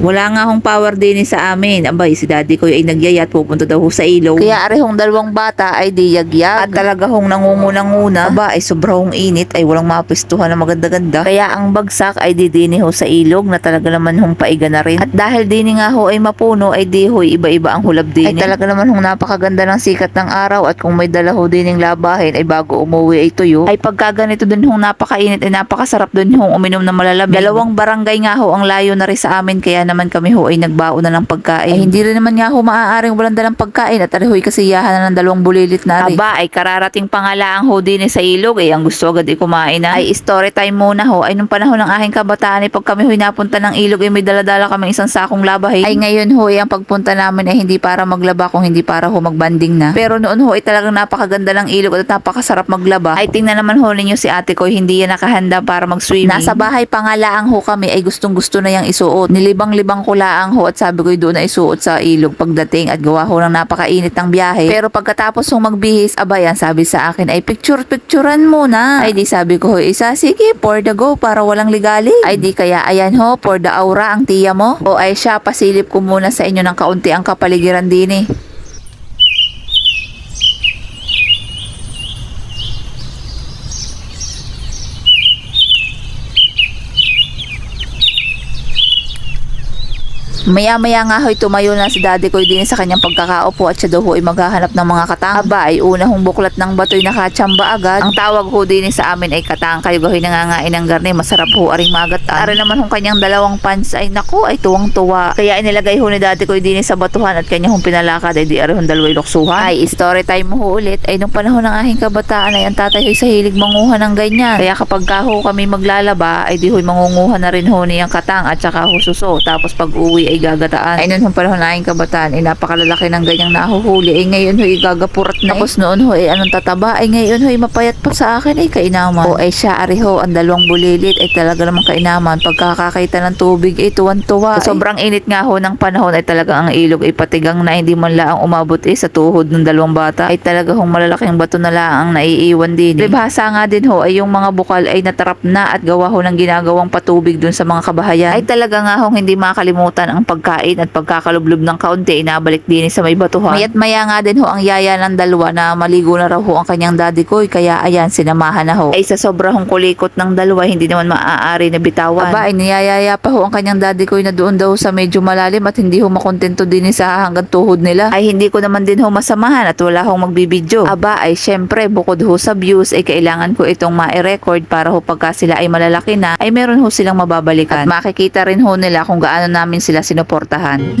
Wala nga hong power din sa amin. Abay, si daddy ko ay nagyaya at pupunta daw sa ilog. Kaya arehong dalawang bata ay di yagyag. At talaga hong nangungunang-una. Aba, ay sobrang init ay walang mapistuhan na maganda-ganda. Kaya ang bagsak ay didini ho sa ilog na talaga naman hong paiga na rin. At dahil dini nga ho ay mapuno ay di ho iba-iba ang hulab din. Ay talaga naman hong napakaganda ng sikat ng araw at kung may dala ho din ng labahin ay bago umuwi ay tuyo. Ay pagka ganito din hong napakainit ay napakasarap din hong uminom ng malalamig. Dalawang barangay nga ho ang layo na rin sa amin kaya naman kami ho ay nagbaon na ng pagkain. Ay hindi rin naman nga ho maaaring walang dalang pagkain at ariho'y kasiyahan na ng dalawang bulilit na rin. Aba ay kararating pangalaang ho din sa ilog ay ang gusto agad ay kumain na. Ay story time muna ho ay nung panahon ng aking kabataan ay pag kami ho'y napunta ng ilog ay may daladala kami isang sakong labahin. Ay ngayon ho ay ang pagpunta namin ay hindi para maglaba kung hindi para ho magbanding na. Pero noon ho ay talagang napakaganda ng ilog at napakasarap maglaba. Ay tingnan naman ho ninyo si ate ko hindi yan nakahanda para mag-swimming. Nasa bahay pangalaang ho kami ay gustong gusto na yang isuot. Nilibang-libang ko laang ho at sabi ko doon na isuot sa ilog pagdating at gawa ho ng napakainit ng biyahe. Pero pagkatapos hong magbihis, abayan sabi sa akin ay picture-picturean muna. Ay di sabi ko ho isa, sige for the go para walang ligali. Ay di kaya ayan ho for the aura ang tiya mo. O ay siya pasilip ko muna sa inyo ng kaunti ang kapaligiran din eh. Maya-maya nga ho'y tumayo na si daddy ko din sa kanyang pagkakaupo at siya daw ho'y maghahanap ng mga katang. Aba ay una hong buklat ng bato'y nakatsamba agad. Ang tawag ho din sa amin ay katang. Kayo gahoy nangangain ng garni. Masarap ho aring magatan. Ara naman hong kanyang dalawang pants ay naku ay tuwang-tuwa. Kaya inilagay ho ni daddy ko din sa batuhan at kanya hong pinalakad ay di ari hong dalaway luksuhan. Ay story time ho ulit. Ay nung panahon ng aking kabataan ay ang tatay ho'y sa hilig manguha ng ganyan. Kaya kapag ka ho kami maglalaba ay di ho'y mangunguha na rin ho niyang katang at saka ho suso. Tapos pag uwi ay gagataan. Ay noon panahon na aking kabataan ay napakalalaki ng ganyang nahuhuli. Ay ngayon ho'y gagapurat na. Tapos noon ho ay anong tataba. Ay ngayon ho'y mapayat pa sa akin ay kainaman. O ay siya ari ho ang dalawang bulilit ay talaga namang kainaman. Pagkakakita ng tubig ay tuwan-tuwa. Sobrang init nga ho ng panahon ay talaga ang ilog ay patigang na hindi man laang umabot eh sa tuhod ng dalawang bata. Ay talaga hong malalaking bato na laang naiiwan din. Eh. Libhasa nga din ho ay yung mga bukal ay natarap na at gawa ho ng ginagawang patubig dun sa mga kabahayan. Ay talaga nga hong hindi makalimutan ang pagkain at pagkakalublob ng kaunti inabalik din sa may batuhan. Mayat maya nga din ho ang yaya ng dalawa na maligo na raw ho ang kanyang daddy ko kaya ayan sinamahan na ho. Ay sa sobrang kulikot ng dalawa hindi naman maaari na bitawan. Aba ay niyayaya pa ho ang kanyang daddy ko na doon daw sa medyo malalim at hindi ho makontento din sa hanggang tuhod nila. Ay hindi ko naman din ho masamahan at wala hong magbibidyo. Aba ay syempre bukod ho sa views ay kailangan ko itong ma-record para ho pagka sila ay malalaki na ay meron ho silang mababalikan. At makikita rin ho nila kung gaano namin sila sinuportahan.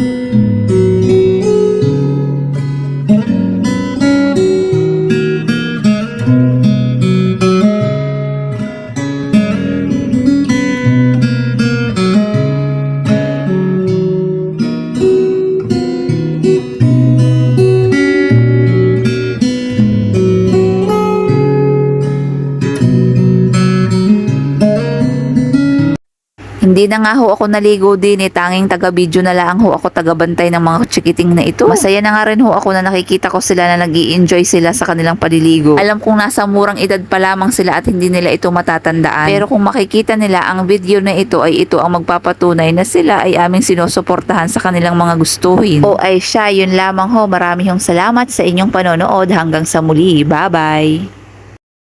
Hindi na nga ho ako naligo din eh. Tanging taga-video na lang ho ako taga-bantay ng mga chikiting na ito. Masaya na nga rin ho ako na nakikita ko sila na nag enjoy sila sa kanilang paliligo. Alam kong nasa murang edad pa lamang sila at hindi nila ito matatandaan. Pero kung makikita nila ang video na ito ay ito ang magpapatunay na sila ay aming sinusuportahan sa kanilang mga gustuhin. O ay siya, yun lamang ho. Marami hong salamat sa inyong panonood. Hanggang sa muli. Bye-bye!